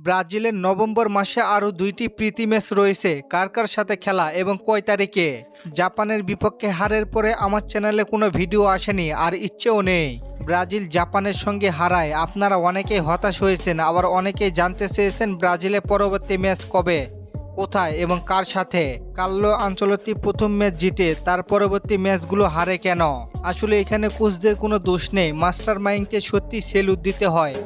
ব্রাজিলের নভেম্বর মাসে আরও দুইটি প্রীতি ম্যাচ রয়েছে। কার কার সাথে খেলা এবং কয় তারিখে? জাপানের বিপক্ষে হারের পরে আমার চ্যানেলে কোনো ভিডিও আসেনি আর ইচ্ছেও নেই। ব্রাজিল জাপানের সঙ্গে হারায়। আপনারা অনেকেই হতাশ হয়েছেন, আবার অনেকেই জানতে চেয়েছেন ব্রাজিলের পরবর্তী ম্যাচ কবে, কোথায় এবং কার সাথে। কাল্লো আঞ্চলতি প্রথম ম্যাচ জিতে, তার পরবর্তী ম্যাচগুলো হারে কেন? আসলে এখানে কোচদের কোনো দোষ নেই। মাস্টার মাইন্ডকে সত্যি সেলুট দিতে হয়।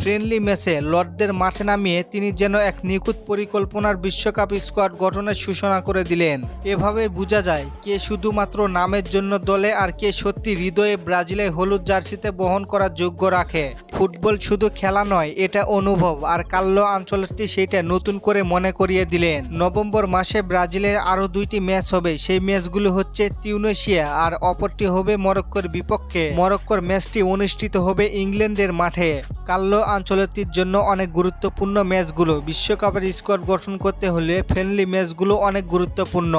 ফ্রেন্ডলি ম্যাচে লর্ডদের মাঠে নামিয়ে তিনি যেন এক নিখুঁত পরিকল্পনার বিশ্বকাপ স্কোয়াড গঠনের সূচনা করে দিলেন। এভাবে বোঝা যায় কে শুধুমাত্র নামের জন্য দলে আর কে সত্যি হৃদয়ে ব্রাজিলে হলুদ জার্সিতে বহন করার যোগ্য রাখে। ফুটবল শুধু খেলা নয়, এটা অনুভব। আর কাল্লো আঞ্চলটি সেইটা নতুন করে মনে করিয়ে দিলেন। নভেম্বর মাসে ব্রাজিলের আরও দুইটি ম্যাচ হবে। সেই ম্যাচগুলো হচ্ছে তিউনেশিয়া আর অপরটি হবে মরক্কোর বিপক্ষে। মরক্কোর ম্যাচটি অনুষ্ঠিত হবে ইংল্যান্ডের মাঠে। কাল্লো আঞ্চলতির জন্য অনেক গুরুত্বপূর্ণ ম্যাচগুলো। বিশ্বকাপের স্কোয়াড গঠন করতে হলে ফ্রেন্ডলি ম্যাচগুলো অনেক গুরুত্বপূর্ণ।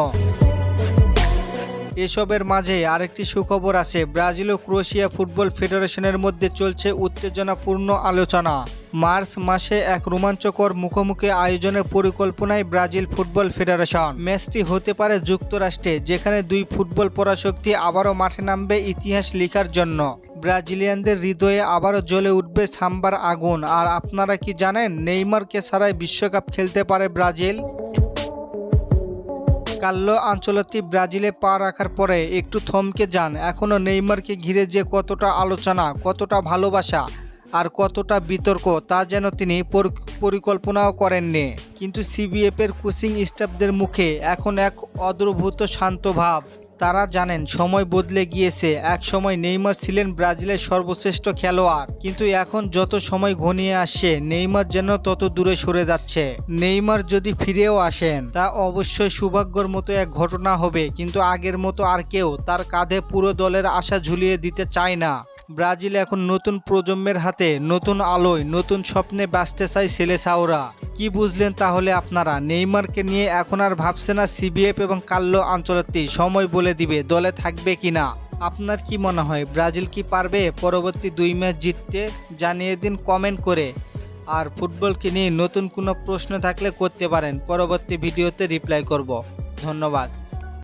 এসবের মাঝে আরেকটি সুখবর আছে। ব্রাজিল ও ক্রোয়েশিয়া ফুটবল ফেডারেশনের মধ্যে চলছে উত্তেজনাপূর্ণ আলোচনা। মার্চ মাসে এক রোমাঞ্চকর মুখোমুখি আয়োজনের পরিকল্পনায় ব্রাজিল ফুটবল ফেডারেশন। ম্যাচটি হতে পারে যুক্তরাষ্ট্রে, যেখানে দুই ফুটবল পরাশক্তি আবারও মাঠে নামবে ইতিহাস লিখার জন্য। ব্রাজিলিয়ানদের হৃদয়ে আবারও জ্বলে উঠবে সাম্বার আগুন। আর আপনারা কি জানেন, নেইমারকে ছাড়াই বিশ্বকাপ খেলতে পারে ব্রাজিল? কাল্লো আঞ্চলতি ব্রাজিলে পা রাখার পরে একটু থমকে যান। এখনও নেইমারকে ঘিরে যে কতটা আলোচনা, কতটা ভালোবাসা আর কতটা বিতর্ক তা যেন তিনি পরিকল্পনাও করেননি। কিন্তু সিবিএফের কোচিং স্টাফদের মুখে এখন এক অদ্রভূত শান্ত ভাব। তারা জানেন, সময় বদলে গিয়েছে। এক সময় নেইমার ছিলেন ব্রাজিলের সর্বশ্রেষ্ঠ খেলোয়াড়। কিন্তু এখন যত সময় ঘনিয়ে আসছে, নেইমার যেন তত দূরে সরে যাচ্ছে। নেইমার যদি ফিরেও আসেন, তা অবশ্যই সৌভাগ্যর মতো এক ঘটনা হবে। কিন্তু আগের মতো আর কেউ তার কাঁধে পুরো দলের আশা ঝুলিয়ে দিতে চায় না। ব্রাজিল এখন নতুন প্রজন্মের হাতে নতুন আলোয় নতুন স্বপ্নে বাঁচতে চায় ছেলে সেলেসাওরা কি বুঝলেন তাহলে আপনারা? নেইমারকে নিয়ে এখন আর ভাবছে না সিবিএফ এবং কাল্লো আঞ্চলতি সময় বলে দিবে দলে থাকবে কিনা আপনার কি মনে হয়, ব্রাজিল কি পারবে পরবর্তী দুই ম্যাচ জিততে? জানিয়ে দিন কমেন্ট করে। আর ফুটবলকে নিয়ে নতুন কোনো প্রশ্ন থাকলে করতে পারেন। পরবর্তী ভিডিওতে রিপ্লাই করব। ধন্যবাদ।